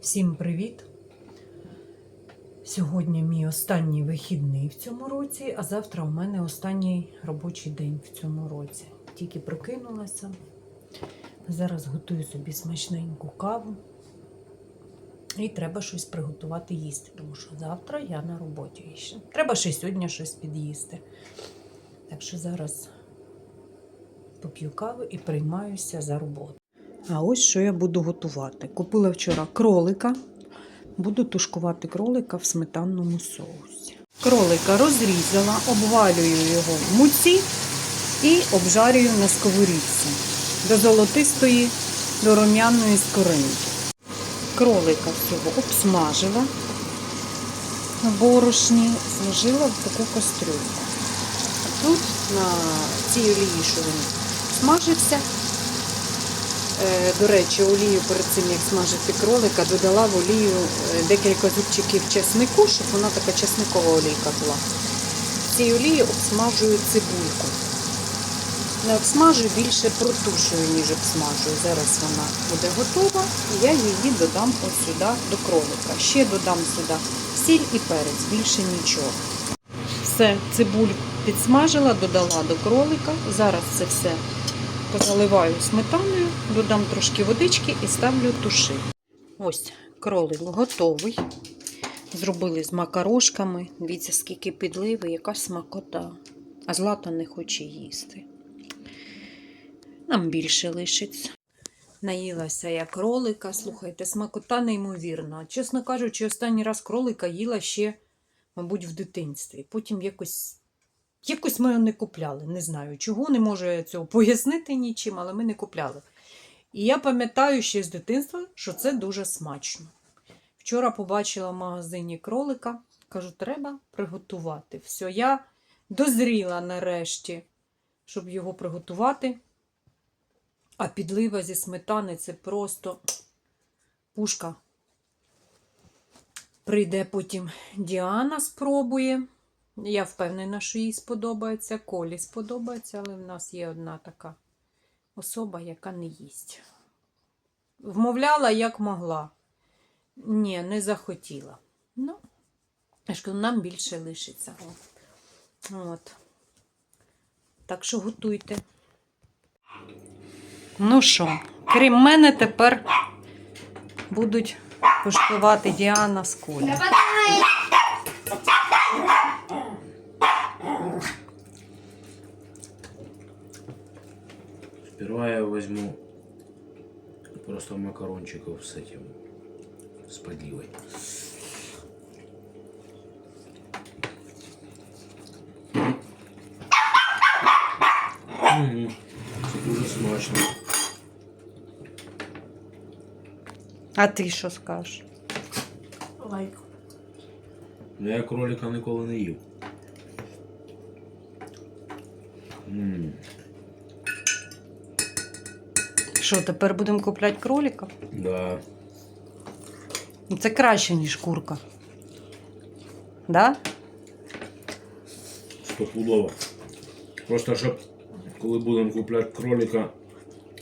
Всім привіт! Сьогодні мій останній вихідний в цьому році, а завтра у мене останній робочий день в цьому році. Тільки прокинулася. Зараз готую собі смачненьку каву. І треба щось приготувати їсти, тому що завтра я на роботі ще. Треба ще сьогодні щось під'їсти. Так що зараз поп'ю каву і приймаюся за роботу. А ось що я буду готувати. Купила вчора кролика. Буду тушкувати кролика в сметанному соусі. Кролика розрізала, обвалюю його в муці і обжарюю на сковорідці до золотистої, до рум'яної скоринки. Кролика всього обсмажила в борошні, зложила в таку кастрюльку. Тут на цій олії, що він смажився, До речі, олію перед цим, як смажити кролика, додала в олію е, декілька зубчиків чеснику, щоб вона така чесникова олійка була. В цій олії обсмажую цибульку. Не обсмажую, більше протушую, ніж обсмажую. Зараз вона буде готова, і я її додам ось сюди до кролика. Ще додам сюди сіль і перець, більше нічого. Все, цибуль підсмажила, додала до кролика. Зараз це все заливаю сметаною, додам трошки водички і ставлю тушити. Ось кролик готовий. Зробили з макарошками. Дивіться, скільки підливи, яка смакота. А злата не хоче їсти. Нам більше лишиться. Наїлася я кролика. Слухайте, смакота неймовірна. Чесно кажучи, останній раз кролика їла ще, мабуть, в дитинстві. Потім якось Якось ми його не купляли. Не знаю чого, не можу я цього пояснити нічим, але ми не купляли. І я пам'ятаю ще з дитинства, що це дуже смачно. Вчора побачила в магазині кролика, кажу, треба приготувати. Все, я дозріла нарешті, щоб його приготувати. А підлива зі сметани це просто пушка. Прийде потім Діана, спробує. Я впевнена, що їй сподобається, Колі сподобається, але в нас є одна така особа, яка не їсть. Вмовляла, як могла. Ні, не захотіла. Ну, кажу, нам більше лишиться. От. Так що готуйте. Ну що, крім мене, тепер будуть куштувати Діана з Колі. Сперва я возьму просто макарончиков с этим, с подливой. Мгм. Це дуже смачно. А ти що скажеш? Лайк. Ну, Я кролика ніколи не їв. Що, тепер будемо купляти кролика? Да. Ну, Це краще, ніж курка. Да? Стопудово. Просто щоб коли будемо купляти кролика,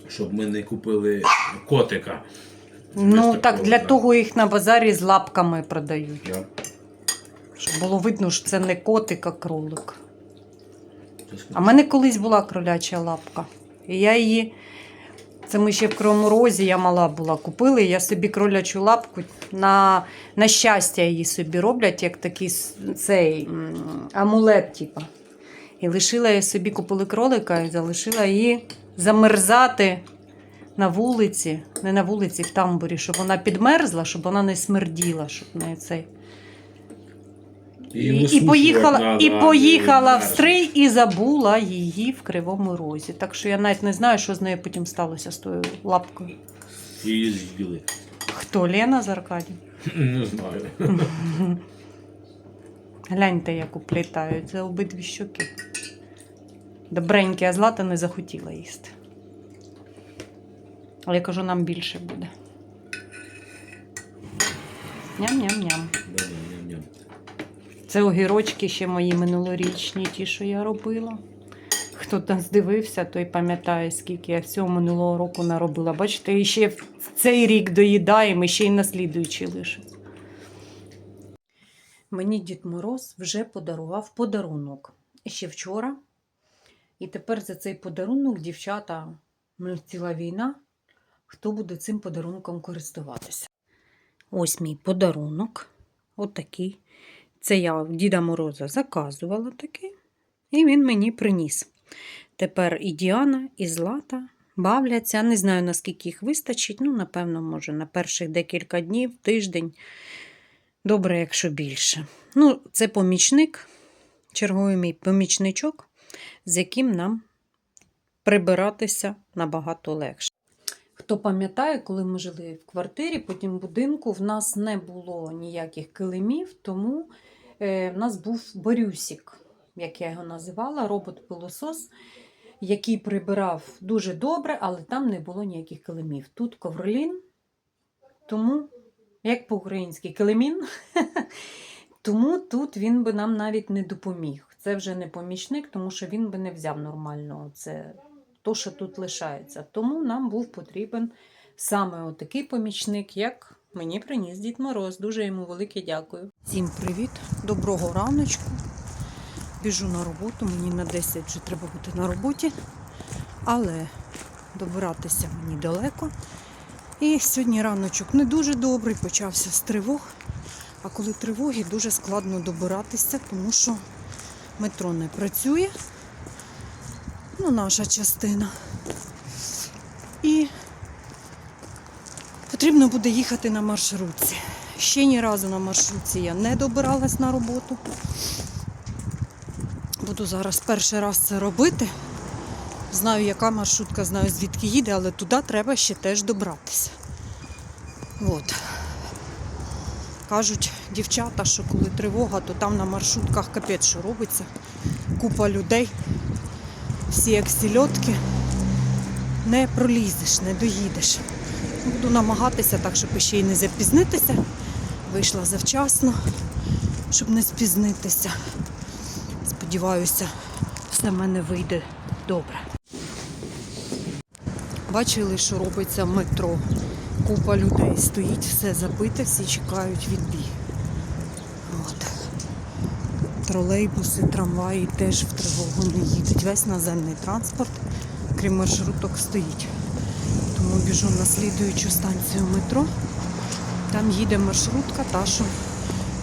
щоб ми не купили котика. Ну, так для того їх на базарі з лапками продають. Да. Щоб було видно, що це не котик, а кролик. А в мене колись була кроляча лапка. І я її. Це ми ще в Кривому я мала була, купили. Я собі кролячу лапку на, на щастя її собі роблять, як такий цей амулет, типу. І лишила я собі, купили кролика і залишила її замерзати на вулиці, не на вулиці, в тамбурі, щоб вона підмерзла, щоб вона не смерділа, щоб не цей. І, і, поїхала, надо, і поїхала в стрий і забула її в кривому розі. Так що я навіть не знаю, що з нею потім сталося з тою лапкою. Її з'їли. Хто Лена з Аркадієм? Не знаю. Гляньте, як уплітають за обидві щоки. Добреньке, а злата не захотіла їсти. Але я кажу, нам більше буде. Ням-ням-ням. Да-да-ням-ням. Це огірочки ще мої минулорічні, ті, що я робила. Хто нас дивився, той пам'ятає, скільки я всього минулого року наробила. Бачите, і ще в цей рік доїдаємо, і ще й наслідуючий лишиться. Мені Дід Мороз вже подарував подарунок. Ще вчора. І тепер за цей подарунок, дівчата, ну, ціла війна. Хто буде цим подарунком користуватися? Ось мій подарунок. Отакий. Це я в Діда Мороза заказувала такий. І він мені приніс. Тепер і Діана, і Злата бавляться. Не знаю, наскільки їх вистачить. Ну, напевно, може, на перших декілька днів, тиждень. Добре, якщо більше. Ну, це помічник, черговий мій помічничок, з яким нам прибиратися набагато легше. Хто пам'ятає, коли ми жили в квартирі, потім в будинку, в нас не було ніяких килимів, тому в нас був борюсік, як я його називала, робот-пилосос, який прибирав дуже добре, але там не було ніяких килимів. Тут ковролін, тому, як по-українськи, килимін. Тому тут він би нам навіть не допоміг. Це вже не помічник, тому що він би не взяв нормально це, то, що тут лишається. Тому нам був потрібен саме отакий помічник, як мені приніс Дід Мороз. Дуже йому велике дякую. Всім привіт, доброго раночку. Біжу на роботу, мені на 10 вже треба бути на роботі, але добиратися мені далеко. І сьогодні раночок не дуже добрий, почався з тривог. А коли тривоги, дуже складно добиратися, тому що метро не працює. Ну, наша частина. І потрібно буде їхати на маршрутці. Ще ні разу на маршрутці я не добиралась на роботу. Буду зараз перший раз це робити. Знаю, яка маршрутка, знаю, звідки їде, але туди треба ще теж добратися. От. Кажуть дівчата, що коли тривога, то там на маршрутках капець що робиться. Купа людей, всі як сільотки. Не пролізеш, не доїдеш. Буду намагатися так, щоб ще й не запізнитися. Вийшла завчасно, щоб не спізнитися. Сподіваюся, все в мене вийде добре. Бачили, що робиться в метро. Купа людей стоїть, все забите, всі чекають відбій. От. Тролейбуси, трамваї теж в тривогу не їдуть. Весь наземний транспорт, крім маршруток, стоїть. Біжу на слідуючу станцію метро. Там їде маршрутка, та що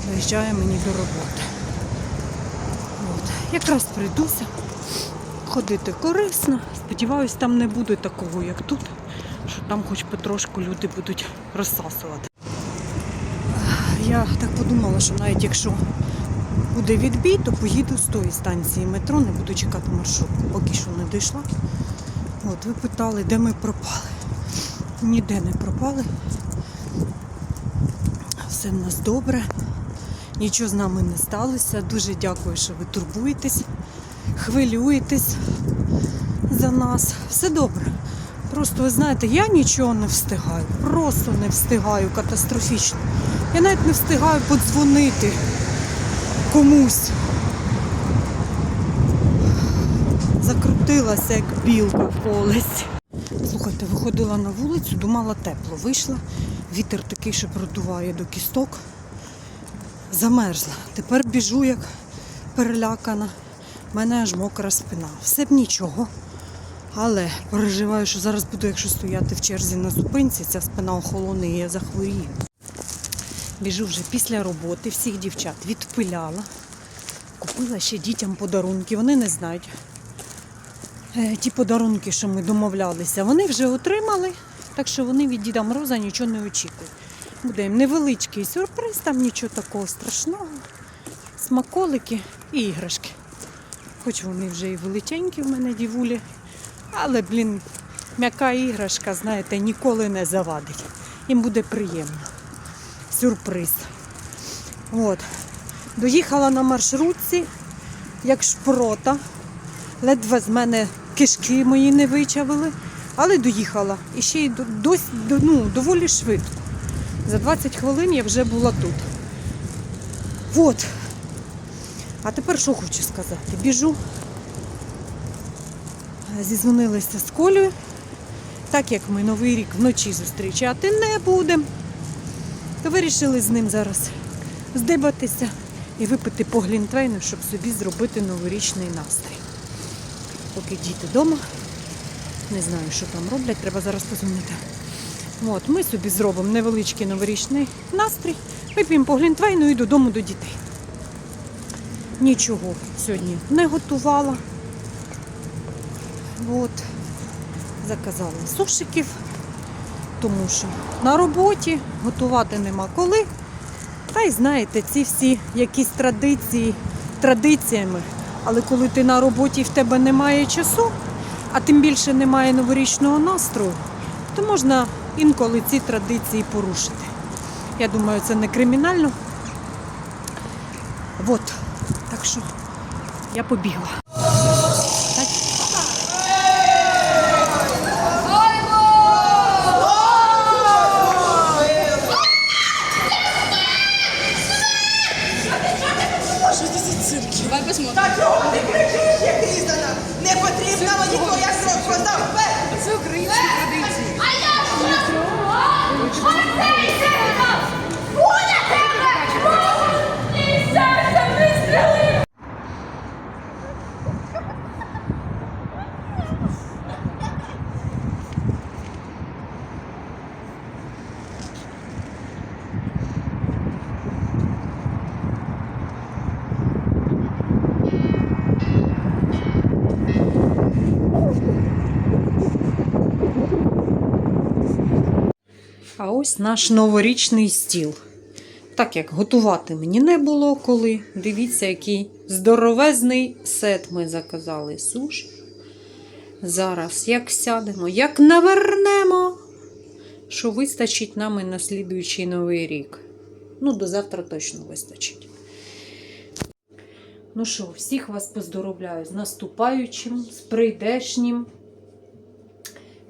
доїжджає мені до роботи. От. Якраз прийдуся. Ходити корисно. Сподіваюсь, там не буде такого, як тут що там хоч потрошку люди будуть розсасувати. Я так подумала, що навіть якщо буде відбій, то поїду з тої станції метро, не буду чекати маршрутку, поки що не дійшла. От, ви питали, де ми пропали. Ніде не пропали. Все в нас добре. Нічого з нами не сталося. Дуже дякую, що ви турбуєтесь, хвилюєтесь за нас. Все добре. Просто ви знаєте, я нічого не встигаю. Просто не встигаю катастрофічно. Я навіть не встигаю подзвонити комусь. Закрутилася, як білка в колесі. Слухайте, виходила на вулицю, думала тепло. Вийшла, вітер такий, що продуває до кісток. Замерзла. Тепер біжу, як перелякана. У мене аж мокра спина. Все б нічого. Але переживаю, що зараз буду, якщо стояти в черзі на зупинці, ця спина охолоне і я захворію. Біжу вже після роботи, всіх дівчат відпиляла. Купила ще дітям подарунки. Вони не знають. Е, Ті подарунки, що ми домовлялися, вони вже отримали, так що вони від Діда Мороза нічого не очікують. Буде їм невеличкий сюрприз, там нічого такого страшного. Смаколики і іграшки. Хоч вони вже і величенькі в мене дівулі. Але, блін, м'яка іграшка, знаєте, ніколи не завадить. Їм буде приємно. Сюрприз. От. Доїхала на маршрутці, як шпрота. Ледве з мене кишки мої не вичавили, але доїхала. І ще й до- досі, до- ну, доволі швидко. За 20 хвилин я вже була тут. От. А тепер що хочу сказати? Біжу зізвонилися з Колею. Так як ми Новий рік вночі зустрічати не будемо, то вирішили з ним зараз здибатися і випити по глінтвейну, щоб собі зробити новорічний настрій. Поки діти вдома, не знаю, що там роблять, треба зараз позвонити. От, ми собі зробимо невеличкий новорічний настрій, вип'ємо по глінтвейну і додому до дітей. Нічого сьогодні не готувала. От, заказала сушиків, тому що на роботі готувати нема коли. Та й знаєте, ці всі якісь традиції традиціями. Але коли ти на роботі і в тебе немає часу, а тим більше немає новорічного настрою, то можна інколи ці традиції порушити. Я думаю, це не кримінально. От. Так що я побігла. А ось наш новорічний стіл. Так як готувати мені не було коли. Дивіться, який здоровезний сет ми заказали. Суш. Зараз як сядемо, як навернемо, що вистачить нам і на слідуючий новий рік. Ну, до завтра точно вистачить. Ну що, всіх вас поздоровляю з наступаючим, з прийдешнім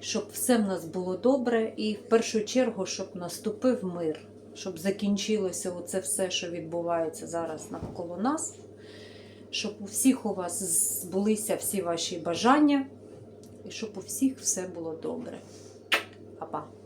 щоб все в нас було добре, і в першу чергу, щоб наступив мир, щоб закінчилося оце все, що відбувається зараз навколо нас, щоб у всіх у вас збулися всі ваші бажання, і щоб у всіх все було добре. Па-па!